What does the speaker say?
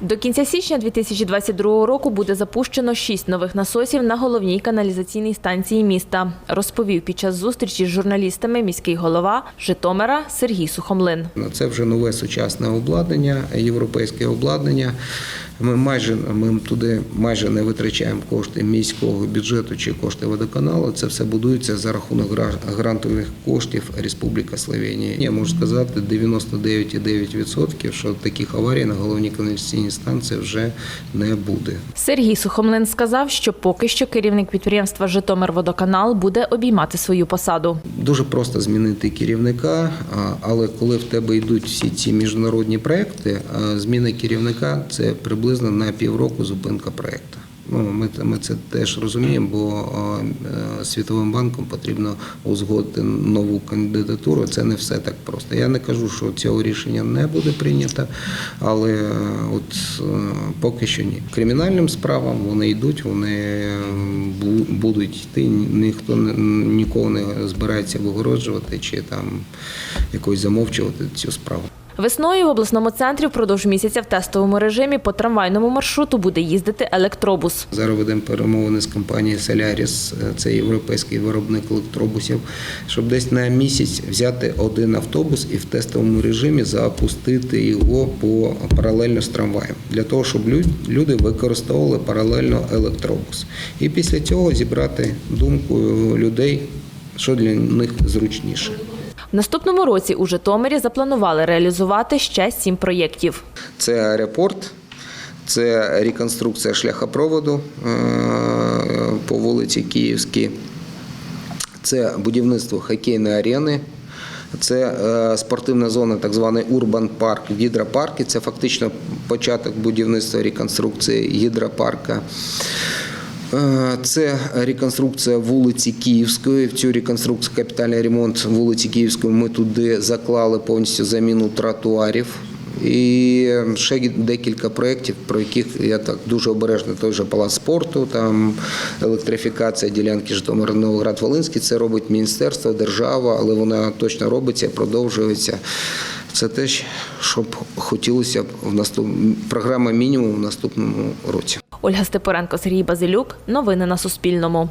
До кінця січня 2022 року буде запущено шість нових насосів на головній каналізаційній станції міста, розповів під час зустрічі з журналістами міський голова Житомира Сергій Сухомлин. Це вже нове сучасне обладнання, європейське обладнання. Ми майже ми туди майже не витрачаємо кошти міського бюджету чи кошти водоканалу. Це все будується за рахунок грантових коштів Республіка Словенія. Я можу сказати 99,9%, що таких аварій на головній каналізаційній станції вже не буде. Сергій Сухомлин сказав, що поки що керівник підприємства Житомирводоканал буде обіймати свою посаду. Дуже просто змінити керівника, але коли в тебе йдуть всі ці міжнародні проекти, зміна керівника це приблизно на півроку зупинка проекту. Ну, ми, ми це теж розуміємо, бо е, Світовим банком потрібно узгодити нову кандидатуру. Це не все так просто. Я не кажу, що цього рішення не буде прийнято, але е, от е, поки що ні. Кримінальним справам вони йдуть, вони бу- будуть йти. Ніхто нікого не збирається вигороджувати чи там якось замовчувати цю справу. Весною в обласному центрі впродовж місяця в тестовому режимі по трамвайному маршруту буде їздити електробус. Зараз ведемо перемовини з компанією Solaris, е, це європейський виробник електробусів, щоб десь на місяць взяти один автобус і в тестовому режимі запустити його по паралельно з трамваєм, для того, щоб люди використовували паралельно електробус. І після цього зібрати думку людей, що для них зручніше. В наступному році у Житомирі запланували реалізувати ще сім проєктів. Це аеропорт, це реконструкція шляхопроводу е, по вулиці Київській, це будівництво хокейної арени. Це е, спортивна зона, так званий Урбан Парк, гідропарки. Це фактично початок будівництва реконструкції гідропарка. Е, Це реконструкція вулиці Київської. В цю реконструкцію капітальний ремонт вулиці Київської ми туди заклали повністю заміну тротуарів. І ще декілька проєктів, про яких я так дуже обережно, той же палац спорту, там електрифікація ділянки Житомир Новоград Волинський. Це робить міністерство, держава, але вона точно робиться, продовжується. Це те, що б хотілося б в наступ... програма мінімум в наступному році. Ольга Степоренко, Сергій Базилюк. Новини на Суспільному.